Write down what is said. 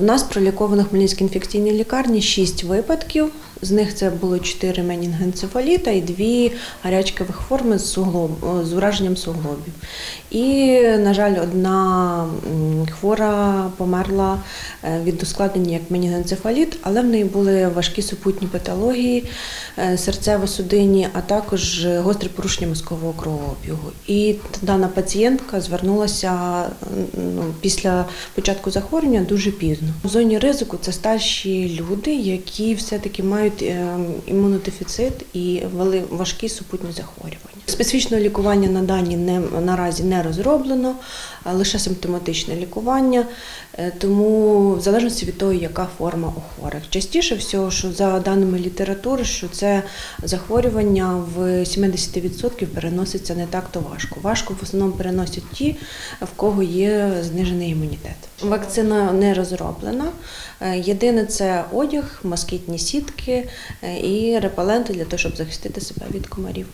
У нас проліковано Хмельницькій інфекційній лікарні 6 випадків. З них це було 4 менінгенцефаліта і 2 гарячкових форми з, суглоб, з ураженням суглобів. І, на жаль, одна хвора померла е, від ускладнення як менінгенцефаліт, але в неї були важкі супутні патології, е, серцево-судинні, а також гострі порушення мозкового кровообігу. І дана пацієнтка звернулася ну, після початку захворювання дуже пізно. В зоні ризику це старші люди, які все-таки мають е, імунодефіцит і вели- важкі супутні захворювання. Специфічного лікування на дані не наразі не розроблено, лише симптоматичне лікування, е, тому в залежності від того, яка форма у хворих. Частіше всього, що за даними літератури, що це захворювання в 70% переноситься не так то важко. Важко в основному переносять ті, в кого є знижений імунітет. Вакцина не розроблена. Е, Єдине це одяг, москітні сітки е, і репеленти для того, щоб захистити себе від комарів.